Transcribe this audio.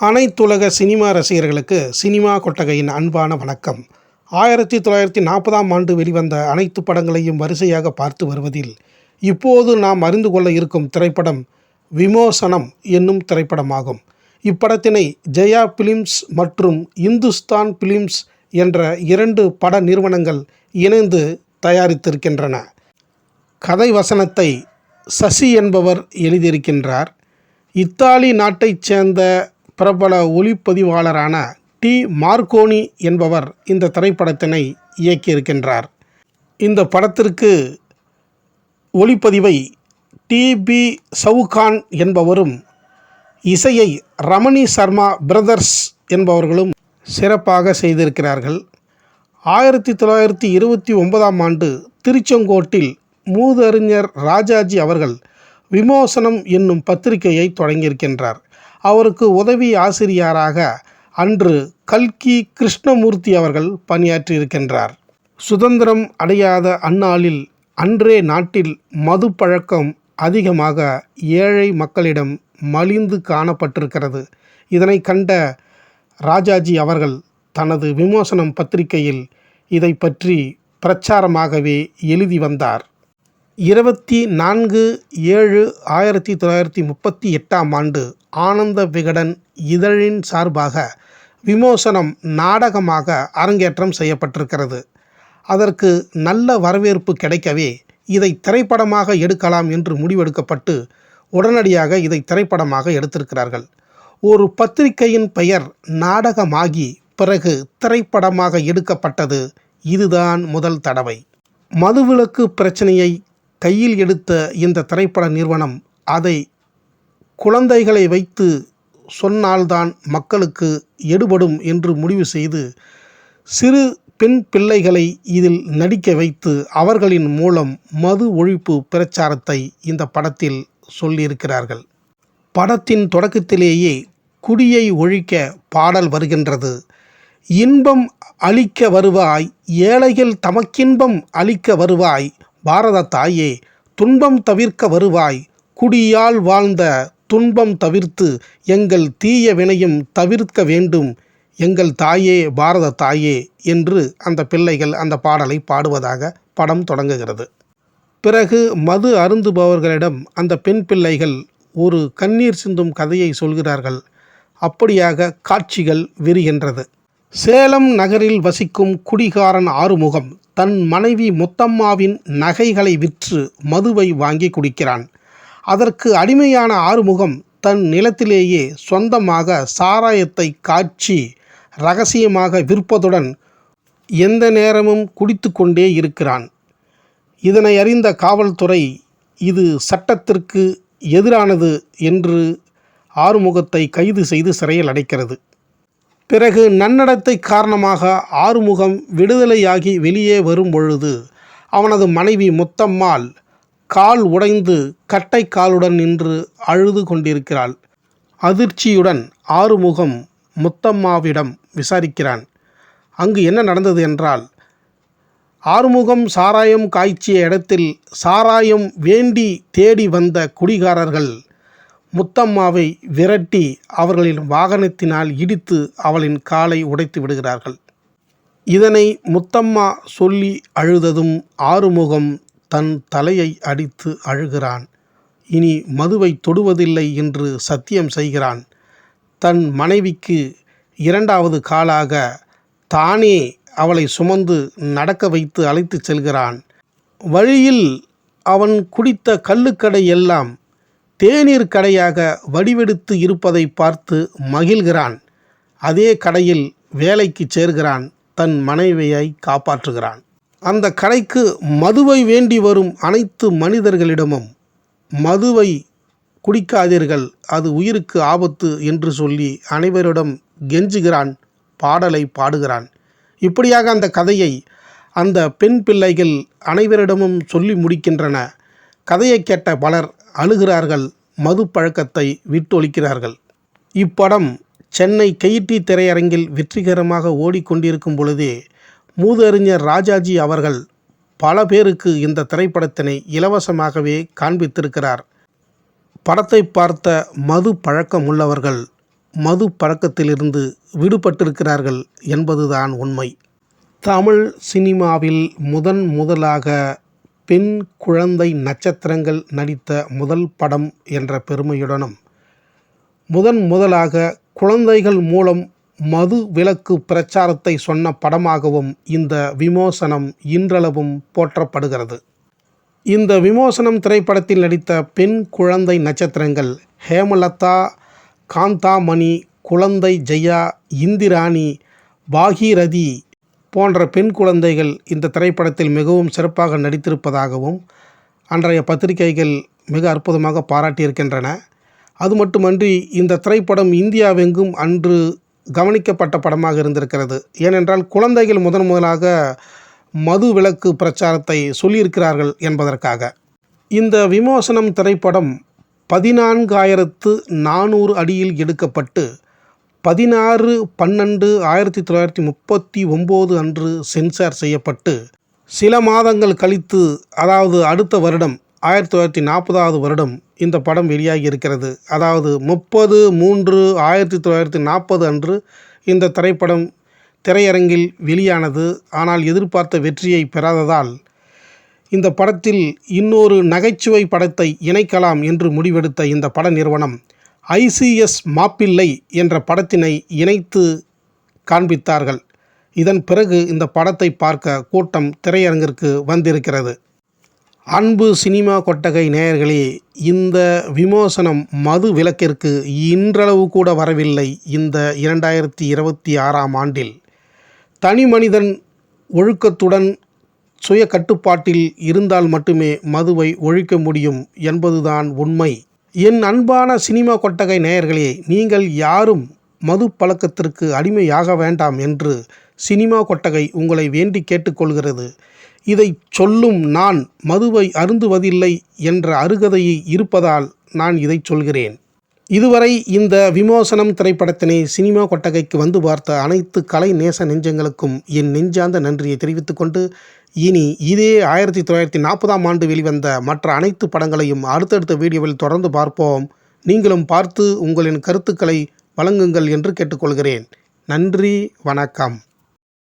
அனைத்துலக சினிமா ரசிகர்களுக்கு சினிமா கொட்டகையின் அன்பான வணக்கம். ஆயிரத்தி தொள்ளாயிரத்தி நாற்பதாம் ஆண்டு வெளிவந்த அனைத்து படங்களையும் வரிசையாக பார்த்து வருவதில் இப்போது நாம் அறிந்து கொள்ள இருக்கும் திரைப்படம் விமோசனம் என்னும் திரைப்படமாகும். இப்படத்தினை ஜெயா பிலிம்ஸ் மற்றும் இந்துஸ்தான் பிலிம்ஸ் என்ற இரண்டு பட நிறுவனங்கள் இணைந்து தயாரித்திருக்கின்றன. கதை வசனத்தை சசி என்பவர் எழுதியிருக்கின்றார். இத்தாலி நாட்டைச் சேர்ந்த பிரபல ஒளிப்பதிவாளரான டி. மார்கோனி என்பவர் இந்த திரைப்படத்தினை இயக்கியிருக்கின்றார். இந்த படத்திற்கு ஒளிப்பதிவை டிபி சவுகான் என்பவரும் இசையை ரமணி சர்மா பிரதர்ஸ் என்பவர்களும் சிறப்பாக செய்திருக்கிறார்கள். ஆயிரத்தி தொள்ளாயிரத்தி இருபத்தி ஒன்பதாம் ஆண்டு திருச்செங்கோட்டில் மூதறிஞர் ராஜாஜி அவர்கள் விமோசனம் என்னும் பத்திரிகையை தொடங்கியிருக்கின்றார். அவருக்கு உதவி ஆசிரியராக அன்று கல்கி கிருஷ்ணமூர்த்தி அவர்கள் பணியாற்றியிருக்கின்றார். சுதந்திரம் அடையாத அந்நாளில் அன்றே நாட்டில் மது பழக்கம் அதிகமாக ஏழை மக்களிடம் மலிந்து காணப்பட்டிருக்கிறது. இதனை கண்ட ராஜாஜி அவர்கள் தனது விமோசனம் பத்திரிகையில் இதை பற்றி பிரச்சாரமாகவே எழுதி வந்தார். இருபத்தி நான்கு ஏழு ஆயிரத்தி தொள்ளாயிரத்தி முப்பத்தி எட்டாம் ஆண்டு ஆனந்த விகடன் இதழின் சார்பாக விமோசனம் நாடகமாக அரங்கேற்றம் செய்யப்பட்டிருக்கிறது. அதற்கு நல்ல வரவேற்பு கிடைக்கவே இதை திரைப்படமாக எடுக்கலாம் என்று முடிவெடுக்கப்பட்டு உடனடியாக இதை திரைப்படமாக எடுத்திருக்கிறார்கள். ஒரு பத்திரிகையின் பெயர் நாடகமாகி பிறகு திரைப்படமாக எடுக்கப்பட்டது இதுதான் முதல் தடவை. மதுவிலக்கு பிரச்சனையை கையில் எடுத்த இந்த திரைப்பட நிறுவனம் அதை குழந்தைகளை வைத்து சொன்னால்தான் மக்களுக்கு எடுபடும் என்று முடிவு செய்து சிறு பெண் பிள்ளைகளை இதில் நடிக்க வைத்து அவர்களின் மூலம் மது ஒழிப்பு பிரச்சாரத்தை இந்த படத்தில் சொல்லியிருக்கிறார்கள். படத்தின் தொடக்கத்திலேயே குடியை ஒழிக்க பாடல் வருகின்றது. இன்பம் அளிக்க வருவாய் ஏழைகள் தமக்கின்பம் அளிக்க வருவாய் பாரத தாயே துன்பம் தவிர்க்க வருவாய். குடியால் வாழ்ந்த துன்பம் தவிர்த்து எங்கள் தீய வினையும் தவிர்க்க வேண்டும். எங்கள் தாயே பாரத தாயே என்று அந்த பிள்ளைகள் அந்த பாடலை பாடுவதாக படம் தொடங்குகிறது. பிறகு மது அருந்துபவர்களிடம் அந்த பெண் பிள்ளைகள் ஒரு கண்ணீர் சிந்தும் கதையை சொல்கிறார்கள். அப்படியாக காட்சிகள் விரிகின்றது. சேலம் நகரில் வசிக்கும் குடிகாரன் ஆறுமுகம் தன் மனைவி முத்தம்மாவின் நகைகளை விற்று மதுவை வாங்கி குடிக்கிறான். அதற்கு அடிமையான ஆறுமுகம் தன் நிலத்திலேயே சொந்தமாக சாராயத்தை காய்ச்சி ரகசியமாக விற்பதுடன் எந்த நேரமும் குடித்து கொண்டே இருக்கிறான். இதனை அறிந்த காவல்துறை இது சட்டத்திற்கு எதிரானது என்று ஆறுமுகத்தை கைது செய்து சிறையில் அடைக்கிறது. பிறகு நன்னடத்தை காரணமாக ஆறுமுகம் விடுதலையாகி வெளியே வரும் பொழுது அவனது மனைவி முத்தம்மாள் கால் உடைந்து கட்டை காலுடன் நின்று அழுது கொண்டிருக்கிறாள். அதிர்ச்சியுடன் ஆறுமுகம் முத்தம்மாவிடம் விசாரிக்கிறான். அங்கு என்ன நடந்தது என்றால் ஆறுமுகம் சாராயம் காய்ச்சிய இடத்தில் சாராயம் வேண்டி தேடி வந்த குடிகாரர்கள் முத்தம்மாவை விரட்டி அவர்களின் வாகனத்தினால் இடித்து அவளின் காலை உடைத்து விடுகிறார்கள். இதனை முத்தம்மா சொல்லி அழுததும் ஆறுமுகம் தன் தலையை அடித்து அழுகிறான். இனி மதுவை தொடுவதில்லை என்று சத்தியம் செய்கிறான். தன் மனைவிக்கு இரண்டாவது காலாக தானே அவளை சுமந்து நடக்க வைத்து அழைத்துச் செல்கிறான். வழியில் அவன் குடித்த கள்ளுக்கடை எல்லாம் தேநீர் கடையாக வடிவெடுத்து இருப்பதை பார்த்து மகிழ்கிறான். அதே கடையில் வேலைக்கு சேர்கிறான். தன் மனைவியை காப்பாற்றுகிறான். அந்த கடைக்கு மதுவை வேண்டி வரும் அனைத்து மனிதர்களிடமும் மதுவை குடிக்காதீர்கள். அது உயிருக்கு ஆபத்து என்று சொல்லி அனைவரிடம் கெஞ்சுகிறான் பாடலை பாடுகிறான். இப்படியாக அந்த கதையை அந்த பெண் பிள்ளைகள் அனைவரிடமும் சொல்லி முடிக்கின்றன. கதையை கேட்ட பலர் அழுகிறார்கள் மது பழக்கத்தை விட்டொழிக்கிறார்கள். இப்படம் சென்னை கெய்டி திரையரங்கில் வெற்றிகரமாக ஓடிக்கொண்டிருக்கும் பொழுதே மூதறிஞர் ராஜாஜி அவர்கள் பல பேருக்கு இந்த திரைப்படத்தினை இலவசமாகவே காண்பித்திருக்கிறார். படத்தை பார்த்த மது பழக்கம் உள்ளவர்கள் மது பழக்கத்திலிருந்து விடுபட்டிருக்கிறார்கள் என்பதுதான் உண்மை. தமிழ் சினிமாவில் முதன் முதலாக பெண் குழந்தை நட்சத்திரங்கள் நடித்த முதல் படம் என்ற பெருமையுடனும் முதன் முதலாக குழந்தைகள் மூலம் மது விலக்கு பிரச்சாரத்தை சொன்ன படமாகவும் இந்த விமோசனம் இன்றளவும் போற்றப்படுகிறது. இந்த விமோசனம் திரைப்படத்தில் நடித்த பெண் குழந்தை நட்சத்திரங்கள் ஹேமலதா காந்தாமணி குழந்தை ஜெயா இந்திராணி பாகீரதி போன்ற பெண் குழந்தைகள் இந்த திரைப்படத்தில் மிகவும் சிறப்பாக நடித்திருப்பதாகவும் அன்றைய பத்திரிகைகள் மிக அற்புதமாக பாராட்டியிருக்கின்றன. அது மட்டுமன்றி இந்த திரைப்படம் இந்தியாவெங்கும் அன்று கவனிக்கப்பட்ட படமாக இருந்திருக்கிறது. ஏனென்றால் குழந்தைகள் முதன் முதலாக மது விலக்கு பிரச்சாரத்தை சொல்லியிருக்கிறார்கள் என்பதற்காக. இந்த விமோசனம் திரைப்படம் பதினான்காயிரத்து நானூறு அடியில் எடுக்கப்பட்டு பதினாறு பன்னெண்டு ஆயிரத்தி தொள்ளாயிரத்தி முப்பத்தி ஒம்பது அன்று சென்சார் செய்யப்பட்டு சில மாதங்கள் கழித்து அதாவது அடுத்த வருடம் ஆயிரத்தி தொள்ளாயிரத்தி நாற்பதாவது வருடம் இந்த படம் வெளியாகி இருக்கிறது அதாவது முப்பது மூன்று ஆயிரத்தி தொள்ளாயிரத்தி நாற்பது அன்று இந்த திரைப்படம் திரையரங்கில் வெளியானது. ஆனால் எதிர்பார்த்த வெற்றியை பெறாததால் இந்த படத்தில் இன்னொரு நகைச்சுவை படத்தை இணைக்கலாம் என்று முடிவெடுத்த இந்த பட நிறுவனம் ஐசிஎஸ் மாப்பிள்ளை என்ற படத்தினை இணைத்து காண்பித்தார்கள். இதன் பிறகு இந்த படத்தை பார்க்க கூட்டம் திரையரங்கிற்கு வந்திருக்கிறது. அன்பு சினிமா கொட்டகை நேயர்களே இந்த விமோசனம் மது விலக்கிற்கு இன்றளவு கூட வரவில்லை இந்த இரண்டாயிரத்தி இருபத்தி ஆறாம் ஆண்டில். தனி மனிதன் ஒழுக்கத்துடன் சுய கட்டுப்பாட்டில் இருந்தால் மட்டுமே மதுவை ஒழிக்க முடியும் என்பதுதான் உண்மை. என் அன்பான சினிமா கொட்டகை நேயர்களே நீங்கள் யாரும் மது பழக்கத்திற்கு அடிமையாக வேண்டாம் என்று சினிமா கொட்டகை உங்களை வேண்டி கேட்டுக்கொள்கிறது. இதை சொல்லும் நான் மதுவை அருந்துவதில்லை என்ற அருகதையை இருப்பதால் நான் இதை சொல்கிறேன். இதுவரை இந்த விமோசனம் திரைப்படத்தினை சினிமா கொட்டகைக்கு வந்து பார்த்த அனைத்து கலை நேச நெஞ்சங்களுக்கும் என் நெஞ்சார்ந்த நன்றியை தெரிவித்துக்கொண்டு இனி இதே ஆயிரத்தி தொள்ளாயிரத்தி நாற்பதாம் ஆண்டு வெளிவந்த மற்ற அனைத்து படங்களையும் அடுத்தடுத்த வீடியோவில் தொடர்ந்து பார்ப்போம். நீங்களும் பார்த்து உங்களின் கருத்துக்களை வழங்குங்கள் என்று கேட்டுக்கொள்கிறேன். நன்றி வணக்கம்.